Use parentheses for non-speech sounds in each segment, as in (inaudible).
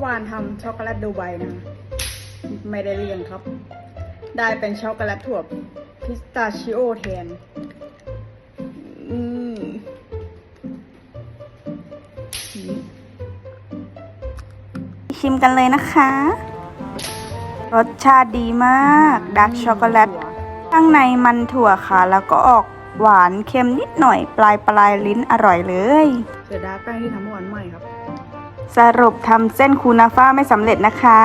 มื่อวานทำช็อกโกแลตดูไบนะคะไม่ได้เรียงครับ ได้เป็นช็อกโกแลตถั่วพิสตาชิโอแทนอืมชิมกันเลยนะคะ รสชาติดีมากดาร์กช็อกโกแลต ข้างในมันถั่วค่ะ แล้วก็ออก หวานเค็มนิดหน่อย ปลายปลายลิ้นอร่อยเลยเสียดายแป้งที่ทำเมื่อวานใหม่ครับ สรุปทำเส้นคูนาฟ่าไม่สำเร็จนะคะ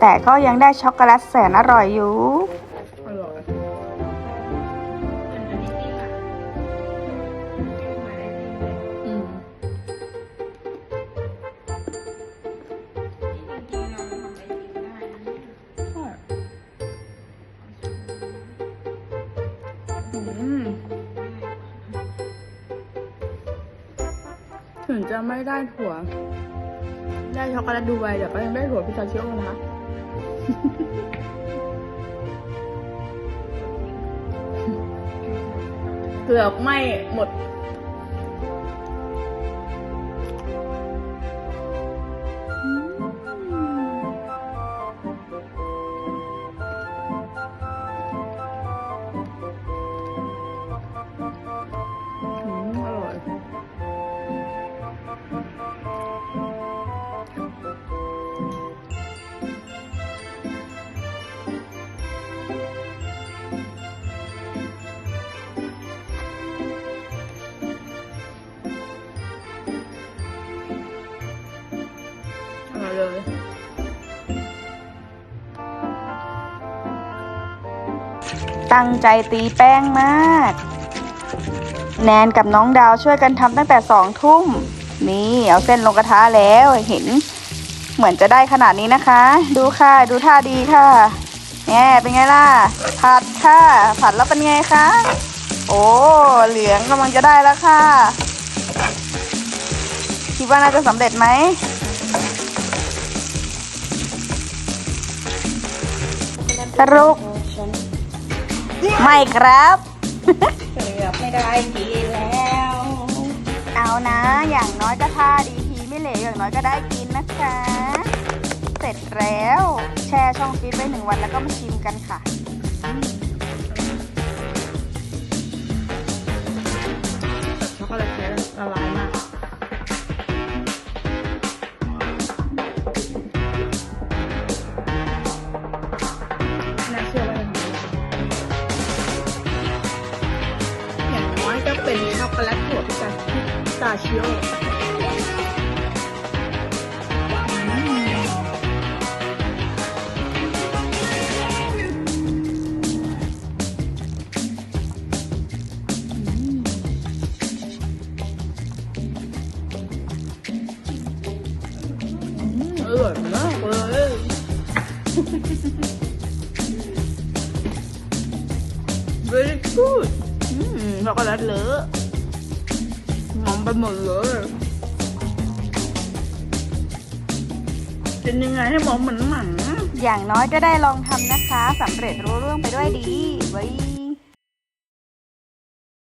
แต่ก็ยังได้ช็อกโกแลตแสนอร่อยอยู่อร่อย ถึงจะไม่ได้ถั่ว ได้ช็อกโกแลตดูไบแต่ก็ยังได้ถั่วพิซซาชิโอนะคะเกือบไม่หมด ตั้งใจตีแป้งมาก แนนกับน้องดาวช่วยกันทำตั้งแต่สองทุ่ม นี่เอาเส้นลงกระทะแล้วเห็น เหมือนจะได้ขนาดนี้นะคะ ดูค่ะดูท่าดีค่ะแง่เป็นไงล่ะ ผัดค่ะ ผัดแล้วเป็นไงคะ โอ้เหลืองกำลังจะได้แล้วค่ะ คิดว่าน่าจะสำเร็จไหมสรุป ไม่ครับ เกือบไม่ได้กินแล้ว เอานะ อย่างน้อยก็ท่าดีทีไม่เหลวอย่างน้อยก็ได้กินนะคะ เสร็จแล้ว แช่ช่องฟรีซไว้หนึ่งวันแล้วก็มาชิมกันค่ะ pasión. (laughs) rồi very good mm, hoặc là lửa ไปหมดเลยเป็นยังไงให้มองเหมือนหมันอย่างน้อยก็ได้ลองทำนะคะสำเร็จรู้เรื่องไปด้วยดีไว้